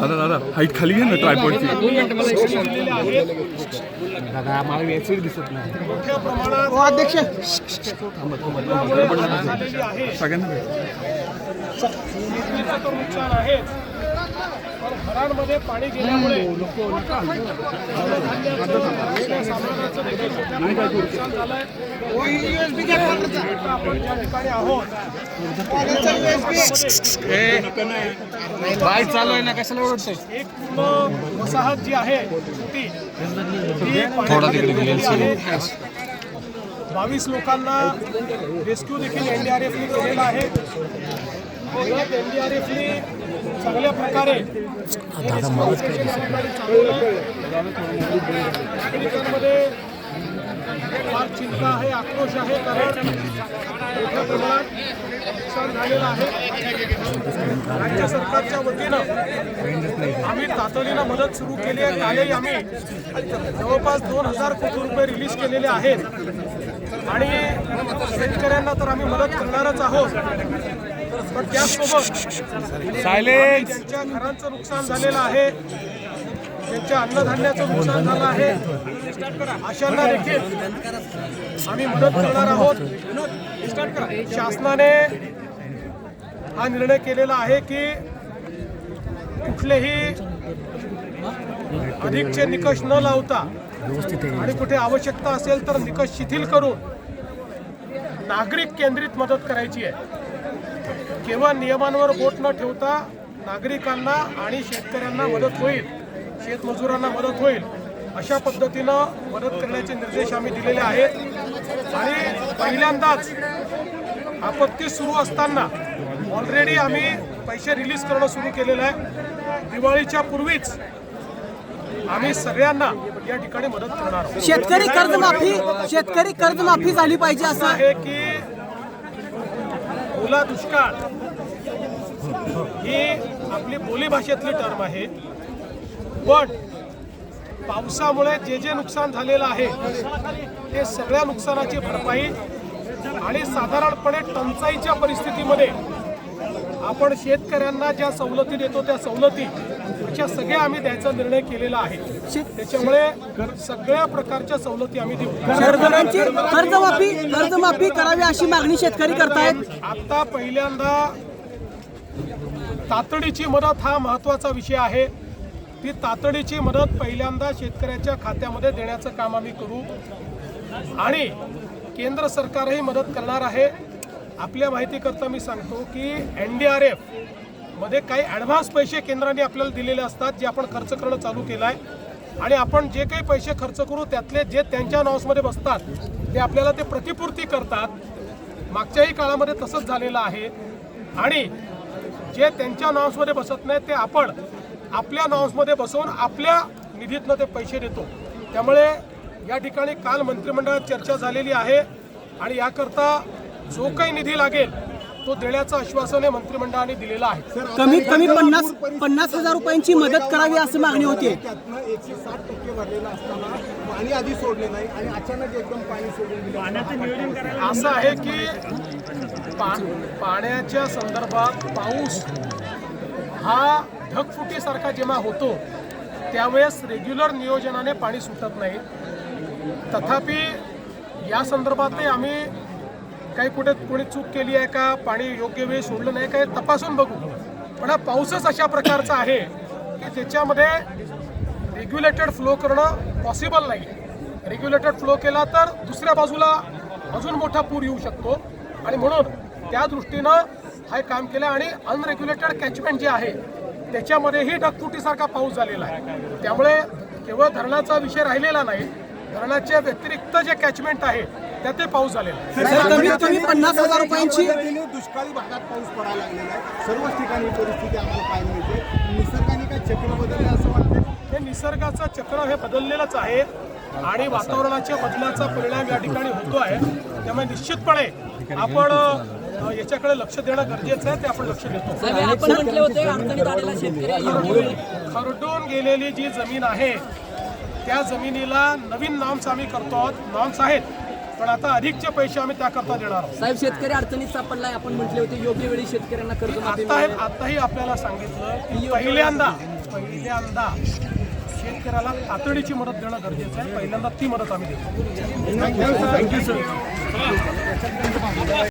दादा दादा हाईट खाली घे ना ट्रायपॉडची दिसत नाही हो सगळ्यांना आहेच पण घरांमध्ये पाणी गेल्यामुळे अन्नधान्याचं, सामानाचं देखील मोठ्या प्रमाणात नुकसान झालंय. आता आपण ज्या ठिकाणी आहोत. बाय चालू आहे ना कशाला ओरडतोय? एक पूर्ण वसाहत जी आहे ती ही पाण्याखाली आहे. बावीस लोकांना रेस्क्यू देखील एनडीआरएफने केलेला आहे. एनडीआरएफने चांगल्या प्रकारे हे rescue operation या ठिकाणी चालवलं. नागरिकांमध्ये फार चिंता आहे आक्रोश आहे कारण मोठ्या प्रमाणात नुकसान झालेलं आहे. राज्य सरकारच्या वतीनं आम्ही तातडीनं मदत सुरू केली आहे. कालही आम्ही जवळपास दोन हजार कोटी रुपये रिलीज केलेले आहेत. आणि शेतकऱ्यांना तर आम्ही मदत करणारच आहोत. पण त्याचसोबत ज्यांच्या घरांचं नुकसान झालेलं आहे. त्यांच्या अन्नधान्याचं नुकसान झालं आहे. अशांना देखील आम्ही मदत करणार आहोत. शासनाने हा निर्णय केलेला आहे की कुठलेही अधिकचे निकष न लावता आणि कुठे आवश्यकता असेल तर निकष शिथिल करून नागरिक केंद्रित मदत करायची आहे. केवळ नियमांवर बोट न ठेवता नागरिकांना आणि शेतकऱ्यांना मदत होईल शेतमजुरांना मदत होईल अशा पद्धतीनं मदत करण्याचे निर्देश आम्ही दिलेले आहेत. आणि पहिल्यांदाच आपत्ती सुरू असताना ऑलरेडी आम्ही पैसे रिलीज करणं सुरू केलेलं आहे. दिवाळीच्या पूर्वीच आम्ही सगळ्यांना या ठिकाणी मदत करणार आहोत. शेतकरी कर्जमाफी शेतकरी कर्जमाफी झाली पाहिजे असं. असं आहे की ओला दुष्काळ ही आपली बोलीभाषेतली टर्म आहे. पण पावसामुळे जे जे नुकसान झालेलं आहे ते सगळ्या नुकसानाची भरपाई आणि साधारणपणे टंचाईच्या परिस्थितीमध्ये आपण शेतकऱ्यांना ज्या सवलती देतो त्या सवलती अशा सगळ्या आम्ही द्यायचा निर्णय केलेला आहे. त्याच्यामुळे सगळ्या प्रकारच्या सवलती आम्ही देऊ. कर्जमाफी कर्जमाफी करावी अशी मागणी शेतकरी करतायत? आता पहिल्यांदा तातडीची मदत हा महत्त्वाचा विषय आहे. ती तातडीची मदत पहिल्यांदा शेतकऱ्याच्या खात्यामध्ये देण्याचं काम आम्ही करू. आणि केंद्र सरकारही मदत करणार आहे. आपल्या माहितीकरता मी सांगतो की एन डी आर एफमध्ये काही ॲडव्हान्स पैसे केंद्राने आपल्याला दिलेले असतात जे आपण खर्च करणं चालू केलं आहे आणि आपण जे काही पैसे खर्च करू त्यातले जे त्यांच्या नावसमध्ये बसतात ते आपल्याला ते प्रतिपूर्ती करतात. मागच्याही काळामध्ये तसंच झालेलं आहे. आणि जे त्यांच्या नॉर्म्समध्ये बसत नाही ते आपण आपल्या नॉर्म्समध्ये बसवून आपल्या निधीतनं ते पैसे देतो. त्यामुळे या ठिकाणी काल मंत्रिमंडळात चर्चा झालेली आहे आणि याकरता जो काही निधी लागेल तो देण्याचं आश्वासन हे मंत्रिमंडळाने दिलेलं आहे. कमीत कमी पन्नास पन्नास हजार रुपयांची मदत करावी अशी मागणी होती त्यातनं एकशे साठ टक्के भरलेलं असताना पाणी आधी सोडले नाही आणि अचानक एकदम पाणी सोडून दिलं. असं आहे की पा पाण्याच्या संदर्भात पाऊस हा ढगफुटीसारखा जेव्हा होतो त्यावेळेस रेग्युलर नियोजनाने पाणी सुटत नाही. तथापि या संदर्भातही आम्ही काही कुठे कोणी चूक केली आहे का पाणी योग्य वेळी सोडलं नाही काय तपासून बघू. पण हा पाऊसच अशा प्रकारचा आहे की त्याच्यामध्ये रेग्युलेटेड फ्लो करणं पॉसिबल नाही. रेग्युलेटेड फ्लो केला तर दुसऱ्या बाजूला अजून मोठा पूर येऊ शकतो. आणि म्हणून त्या दृष्टीनं हे काम केलं आणि अनरेग्युलेटेड कॅचमेंट जे आहे त्याच्यामध्येही ढगफुटीसारखा पाऊस झालेला आहे. त्यामुळे केवळ धरणाचा विषय राहिलेला नाही धरणाच्या व्यतिरिक्त जे कॅचमेंट आहे त्यातही पाऊस झालेला आहे. पन्नास हजार रुपयांची दुष्काळी भागात पाऊस पडायला लागलेला आहे. सर्वच ठिकाणी परिस्थिती आपल्याला पाहायला मिळते. निसर्गाने काय चक्र बदलले असं वाटतं हे निसर्गाचं चक्र हे बदललेलंच आहे आणि वातावरणाच्या बदलाचा परिणाम या ठिकाणी होतो आहे त्यामुळे निश्चितपणे आपण याच्याकडे लक्ष देणं गरजेचं आहे ते आपण लक्ष देतो. आपण म्हटले होते अडचणीत आलेला शेतकरी खरडून गेलेली जी जमीन आहे त्या जमिनीला नवीन नॉर्म्स आम्ही करतो आहोत नॉर्म्स आहेत पण आता अधिकचे पैसे आम्ही त्याकरता देणार आहोत. साहेब शेतकरी अडचणीत सापडलाय आपण म्हटले होते योग्य वेळी शेतकऱ्यांना कर्जमाफी आता आताही आपल्याला सांगितलं की पहिल्यांदा पहिल्यांदा शेतकऱ्याला तातडीची मदत देणं गरजेचं आहे पहिल्यांदा ती मदत आम्ही देतो. Thank you sir